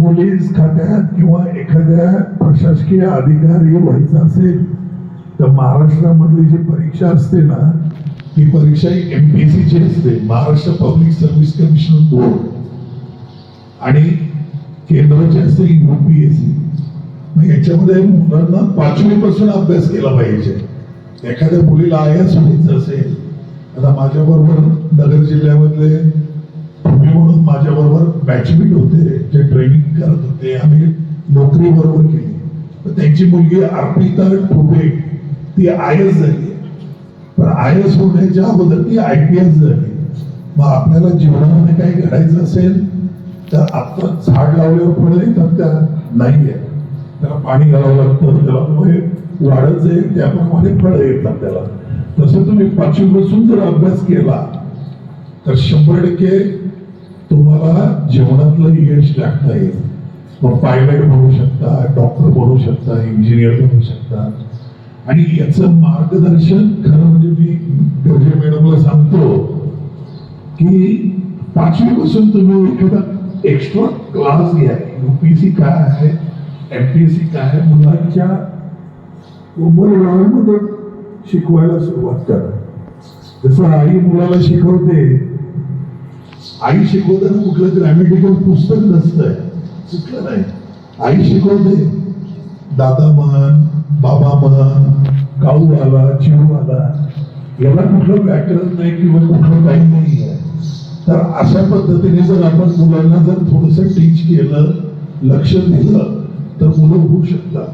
Police खात्यात किंवा एखाद्या प्रशासकीय अधिकारी व्हायचं असेल तर महाराष्ट्रामधली जी परीक्षा असते ना ती परीक्षा एम पी ची असते Maharashtra public service commission board आणि केंद्राची असते युपीएससी मग याच्यामध्ये मुलांना पाचवीपासून अभ्यास केला पाहिजे. एखाद्या मुलीला आय एस व्हायचं असेल आता माझ्याबरोबर नगर जिल्ह्यामधले म्हणून माझ्याबरोबर बॅचमेट होते जे ट्रेनिंग करत होते आम्ही नोकरी बरोबर केली. तर त्यांची मुलगी अर्पिता ठोबे ती आय एस झाली. पण आय एस होण्याच्या अगोदर ती आय पी एस झाली. मग आपल्याला जीवनामध्ये काही घडायचं असेल तर आता झाड लावल्यावर फळ येतात नाही नाहीये त्याला पाणी घालावं लागतं त्याला मुळे वाढत जाईल त्याप्रमाणे फळं येतात त्याला. तसं तुम्ही पाचवी बसून जर अभ्यास केला तर शंभर टक्के तुम्हाला जीवनातलं यश लागता येईल. मग पायलट बनू शकता डॉक्टर बनू शकता इंजिनियर बनू शकता. आणि याचं मार्गदर्शन खरं म्हणजे मी गरजे मॅडमला सांगतो की पाचवीपासून तुम्ही एखादा एक्स्ट्रा क्लास घ्या. युपीसी काय आहे एमपीएससी काय आहे मुलांच्या उमरगावामध्ये शिकवायला सुरुवात करा. जसं आई मुलाला शिकवते आई शिकवताना कुठलं ग्रॅमेटिकल पुस्तक नसतंय. चुकलं नाही. आई शिकवते. दादा म्हण बाबा म्हण काऊ आला चिऊ आला. याला कुठलं व्याकरण नाही किंवा कुठलं काही नाही आहे तर अशा पद्धतीने जर आपण मुलांना जर थोडस टीच केलं लक्ष दिलं तर मुलं होऊ शकतात.